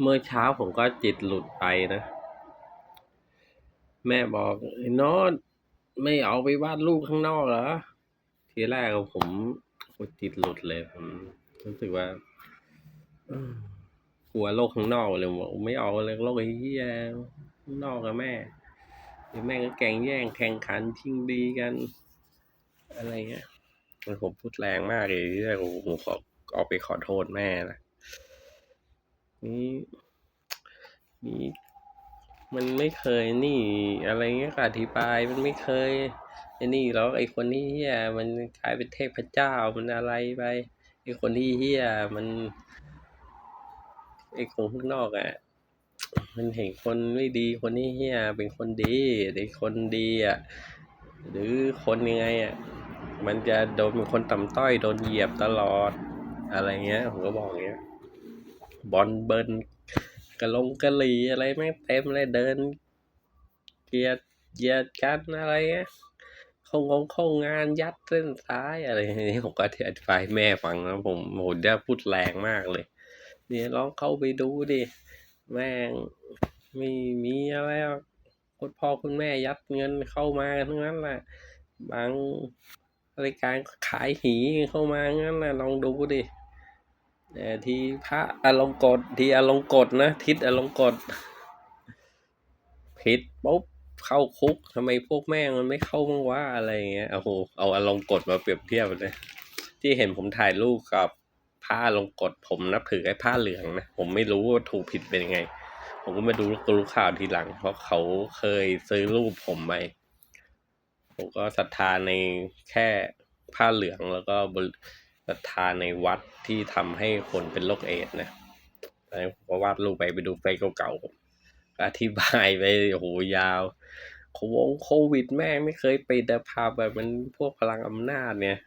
เมื่อเช้าผมก็จิตหลุดไปนะ แม่บอกไอ้นอนไม่เอาไปวาดรูปข้างนอกเหรอ ทีแรกผมจิตหลุดเลยผมรู้สึกว่ากลัวโลกข้างนอกเลยบอกไม่เอาเลยโลกไอ้เหี้ยข้างนอกกับแม่เดี๋ยวแม่ก็แกงแย่งแข่งขันชิงดีกัน อะไรเงี้ยผมพูดแรงมากเลยที่แรกผมขอออกไปขอโทษแม่นะ นี่นี่มันไม่เคยนี่อะไรเงี้ยก็อธิบายมันไม่เคยไอ้นี่แล้วไอ้คนที่เฮียมันกลายเป็นเทพเจ้ามันอะไรไปไอ้คนที่เฮียมันไอ้คนข้างนอกอะ่ะมันเห็นคนไม่ดีคนที่เฮียเป็นคนดีไอ้คนดีอะ่ะหรือคนยังไงอะ่ะมันจะโดนเป็นคนต่ำต้อยโดนเหยียบตลอดอะไรเงี้ยผมก็บอกอย่างเงี้ย บอลเบิร์นกระลงกระหลีอะไรแม่งเต็มเลยเดิน เกียร์เหยียดกันอะไรเงี้ยเข้างงข้างานยัดเส้นซ้ายอะไรนี้ผมก็อธิบายแม่ฟังนะผมโหจะพูดแรงมากเลย เนี่ยลองเข้าไปดูดิ แม่งไม่มีอะไรหรอกคุณพ่อคุณแม่ยัดเงินเข้ามาทั้งนั้นแหละบางรายการขายหีเข้ามางั้นแหละลองดูดิ ที่พระอลงกฎที่อลงกฎนะ ทิศอลงกฎผิดปุ๊บเข้าคุกทำไมพวกแม่งมันไม่เข้าบ้างวะอะไรเงี้ยโอ้โหเอาอลงกฎมาเปรียบเทียบเลยที่เห็นผมถ่ายรูปกับผ้าอลงกฎผมนับถือไอ้ผ้าเหลืองนะผมไม่รู้ว่าถูกผิดเป็นยังไง ผมก็มาดูรู้ข่าวทีหลัง เพราะเขาเคยซื้อรูปผมไปผมก็ศรัทธาในแค่ผ้าเหลืองแล้วก็ ศรัทธาในวัดที่ทำให้คนเป็นโรคเอดส์นะแล้วผมวาดรูปไปไปดูไฟเก่าๆผมก็อธิบายไปโหยาวโควงโควิดแม่งไม่เคยปิดแต่ภาพแบบมันพวกพลังอำนาจเนี่ย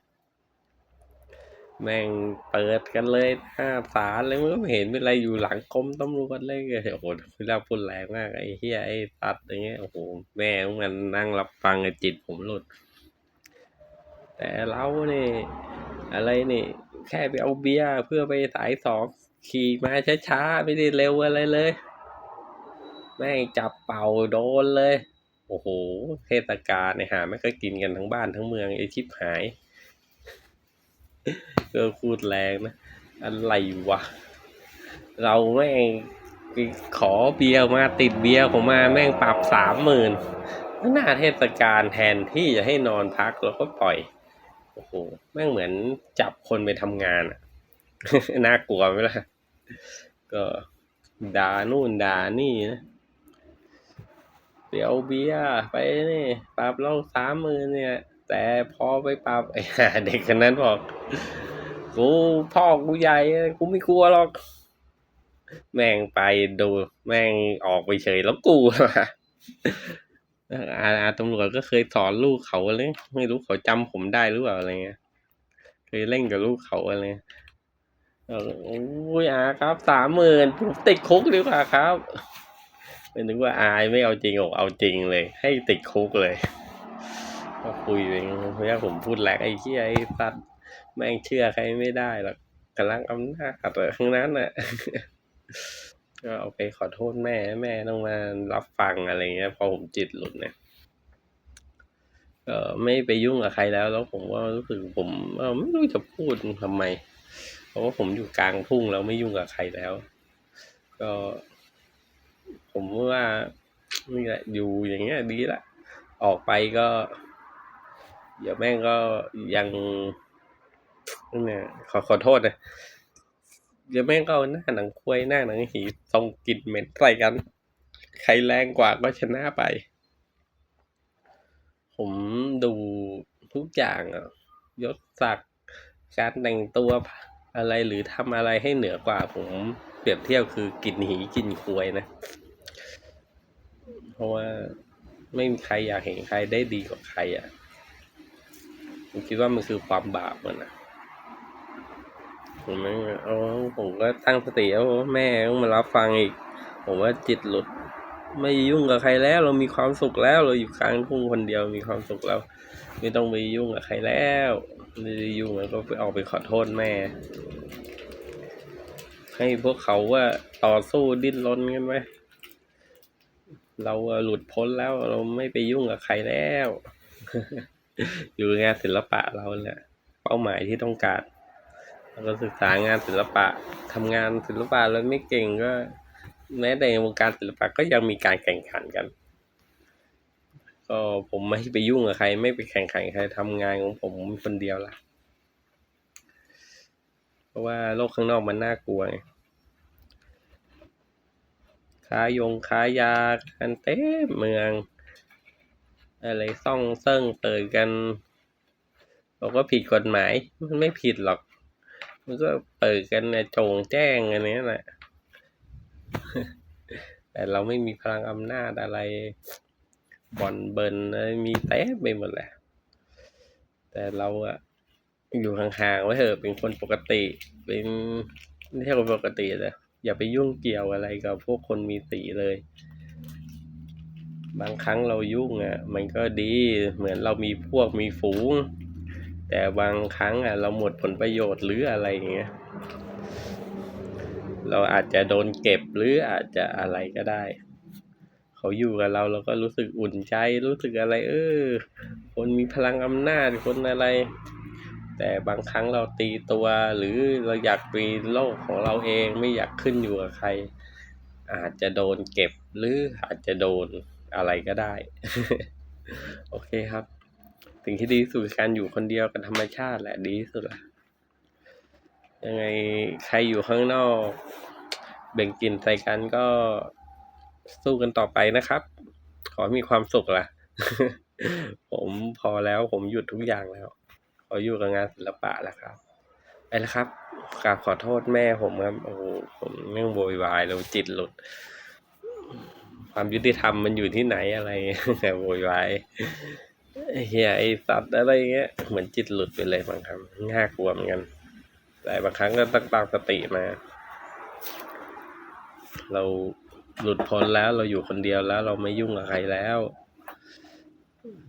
แม่งเปิดกันเลยห้าศาเลยมันก็ไม่เห็นเป็นอะไรอยู่หลังกรมตำรวจเลยโอ้โหพี่เราพูดแรงมากไอ้เฮียไอ้ตัดอย่างเงี้ยโอ้โหแม่มันนั่งรับฟังไอ้จิตผมหลุด แต่เราเนี่ยอะไรเนี่แค่ไปเอาเบียร์เพื่อไปสายสองขี่มาช้าๆไม่ได้เร็วอะไรเลย แม่งจับเป่าโดนเลย โอ้โหเทศกาลเนี่ยหาไม่ก็กินกันทั้งบ้านทั้งเมืองไอชิบหายก็พูดแรงนะ อะไรวะ เราแม่งขอเบียร์มาติดเบียร์ผมมาแม่งปรับสามหมื่นหน้าเทศกาลแทนที่จะให้นอนพักแล้วก็ปล่อย อ้โหแม่งเหมือนจับคนไปทำงานอะน่ากลัวไหมล่ะ ก็ด่านู่นด่านี่นะ เดี๋ยวเบียร์ไปนี่ปรับเราสามมื่นเนี่ย แต่พอไปปรับไอ้เด็กคนนั้นบอกกูพ่อกูใหญ่กูไม่กลัวหรอก แม่งไปดู แม่งออกไปเฉยแล้วกูล่ะ อาอาตำรวจก็เคยสอนลูกเขาเลย ไม่รู้เขาจำผมได้หรือเปล่าอะไรเงี้ย เคยเล่นกับลูกเขาอะไรเออโอ้ยอาครับสามหมื่นผมติดคุกดีกว่าครับไม่นึกว่าอายไม่เอาจริงอกเอาจริงเลย ให้ติดคุกเลย ก็คุยเองเพราะว่าผมพูดแหลกไอ้เหี้ยไอ้สัตว์แม่งเชื่อใครไม่ได้หรอกกำลังอำนาจอะไรทั้งนั้นน่ะ ก็เอาไปขอโทษแม่ แม่ต้องมารับฟังอะไรเงี้ย พอผมจิตหลุดเนี่ยก็ไม่ไปยุ่งกับใครแล้ว แล้วผมว่ารู้สึกผมไม่รู้จะพูดทำไม เพราะว่าผมอยู่กลางทุ่งแล้วไม่ยุ่งกับใครแล้ว ก็ ผมว่านี่แหละอยู่อย่างเงี้ยดีละ ออกไปก็ เดี๋ยวแม่งก็ยังเนี่ยขอขอโทษนะ เดี๋ยวแม่งก็เอาหน้าหนังควยหน้าหนังหีทรงกลิ่นเหม็นใส่กัน ใครแรงกว่าก็ชนะไป ผมดูทุกอย่างอะยศศักดิ์การแต่งตัวอะไรหรือทำอะไรให้เหนือกว่า ผมเปรียบเทียบคือกลิ่นหีกลิ่นควยนะ เพราะว่าไม่มีใครอยากเห็นใครได้ดีกว่าใครอะผมคิดว่ามันคือความบาปมันอะ ผมไม่เอาผมก็ตั้งสติเอาแม่ต้องมารับฟังอีก ผมว่าจิตหลุด ไม่ยุ่งกับใครแล้ว เรามีความสุขแล้ว เราอยู่กลางทุ่งคนเดียวมีความสุขแล้ว ไม่ต้องไปยุ่งกับใครแล้วไม่ได้ยุ่งแล้วก็ไปออกไปขอโทษแม่ ให้พวกเขาว่าต่อสู้ดิ้นรนกันไหมเราหลุดพ้นแล้วเราไม่ไปยุ่งกับใครแล้ว อยู่งานศิลปะเราแหละเป้าหมายที่ต้องการ เราศึกษางานศิลปะทำงานศิลปะแล้วไม่เก่งก็ แม้แต่ในวงการศิลปะก็ยังมีการแข่งขันกัน ก็ผมไม่ไปยุ่งกับใคร ไม่ไปแข่งขันกับใครทำงานของผมคนเดียวละเพราะว่าโลกข้างนอกมันน่ากลัวไงค้ายงค้ายากันเต็มเมือง อะไรซ่องเซิ่งเปิดกันบอกว่าผิดกฎหมายมันไม่ผิดหรอก มันก็เปิดกันในโจงแจ้งอันนี้แหละแต่เราไม่มีพลังอำนาจอะไรบอนเบิร์นมีเต็มไปหมดแหละ แต่เราอะอยู่ห่างๆไว้เถอะเป็นคนปกติ เป็นไม่ใช่คนปกติเลยอย่าไปยุ่งเกี่ยวอะไรกับพวกคนมีสีเลย บางครั้งเรายุ่งอะ มันก็ดีเหมือนเรามีพวกมีฝูง แต่บางครั้งอะเราหมดผลประโยชน์หรืออะไรอย่างเงี้ย เราอาจจะโดนเก็บหรืออาจจะอะไรก็ได้ เขาอยู่กับเราเราก็รู้สึกอุ่นใจรู้สึกอะไร เออ คนมีพลังอำนาจคนอะไร แต่บางครั้งเราตีตัวหรือเราอยากมีโลกของเราเองไม่อยากขึ้นอยู่กับใคร อาจจะโดนเก็บหรืออาจจะโดนอะไรก็ได้ โอเคครับ สิ่งที่ดีสุดคือการอยู่คนเดียวกับธรรมชาติแหละดีที่สุดละยังไงใครอยู่ข้างนอกแบ่งกินใส่กันก็สู้กันต่อไปนะครับ ขอมีความสุขล่ะ ผมพอแล้วผมหยุดทุกอย่างแล้ว ขออยู่กับงานศิลปะแล้วครับไปแล้วครับกราบขอโทษแม่ผมครับ โอ้โหผมเรื่องโวยวายแล้วจิตหลุด ความยุติธรรมมันอยู่ที่ไหนอะไรแต่โวยวาย เฮียไอสัตว์อะไรเงี้ยเหมือนจิตหลุดไปเลยบางครั้งน่ากลัวเหมือนกันแต่บางครั้งก็ต้องตั้งสติมา เราหลุดพ้นแล้วเราอยู่คนเดียวแล้ว เราไม่ยุ่งกับใครแล้ว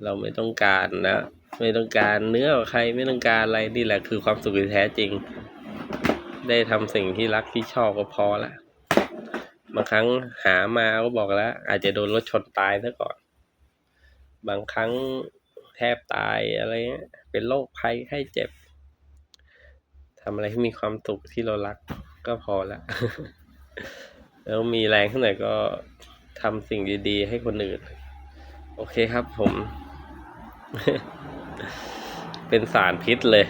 เราไม่ต้องการนะไม่ต้องการเนื้อใครไม่ต้องการอะไรนี่แหละ คือความสุขที่แท้จริง ได้ทำสิ่งที่รักที่ชอบก็พอละบางครั้งหามาก็บอกแล้ว อาจจะโดนรถชนตายซะก่อน บางครั้ง แทบตายอะไรเงี้ย เป็นโรคภัยไข้เจ็บทำอะไรให้มีความสุขที่เรารักก็พอละ แล้วมีแรงขึ้นหน่อยก็ทำสิ่งดีๆ ให้คนอื่น โอเคครับผม เป็นสารพิษเลย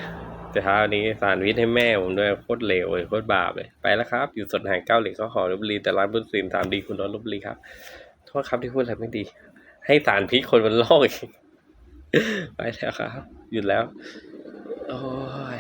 แต่เช้านี้สารพิษให้แม่ผมด้วยโคตรเลวเลยโคตรบาปเลย ไปแล้วครับ อยู่สดหางเก้าเหล็กเขาหอลบุรีแต่ร้านบุญสินสามดีคุณรถลบบุรีครับ โทษครับที่พูดอะไรไม่ดี ให้สารพิษคนบนโลกอีก ไปแล้วครับ หยุดแล้ว โอ้ย